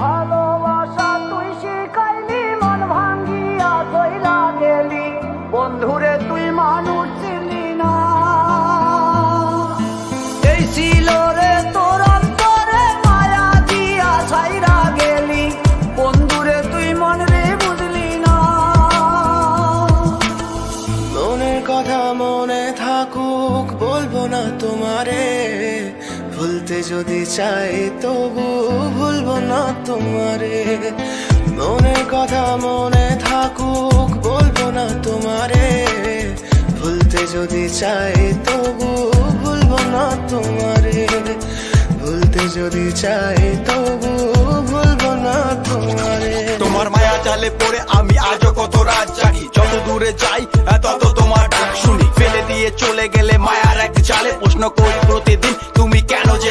ভালোবাসা তুই শিখাইলি, মন ভাঙ্গিয়া কইলা গেলি। বন্ধুরে, তুই মানুষ চিনলি না। এই ছিল রে মায়া দিয়া ছাইরা গেলি। বন্ধুরে, তুই মন না। মনের কথা মনে থাকুক, বলব না তোমারে। ভুলতে যদি চাই তবু তোমারে। মনের কথা মনে থাকুক, বলব না তোমারে। ভুলতে যদি চাই তবু ভুলবো না তোমারে। ভুলতে যদি চাই তবু ভুলবো না তোমারে। তোমার মায়া জালে পড়ে আমি আজও কত রাত জাগি। যত দূরে যাই, তত তোমার ডাক শুনি। ফেলে দিয়ে চলে গেলে মায়ার এক জালে প্রশ্ন করি প্রতিদিন, তুমি কেন যে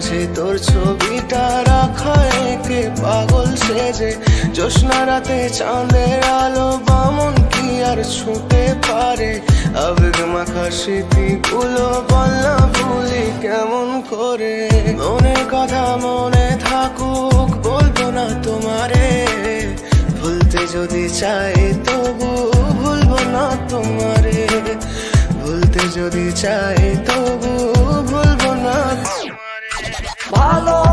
মাঝে তোর ছবিটা রাখা একে পাগল সেজে। জ্যোৎস্না রাতে চাঁদের আলো বামন কি আর ছুঁতে পারে? আবেগ মাখা স্মৃতিগুলো বললা ভুলি কেমন করে? মনের কথা মনে থাকুক, বলব না তোমারে। ভুলতে যদি চাই তবু ভুলবো না তোমারে। ভুলতে যদি চাই ভালো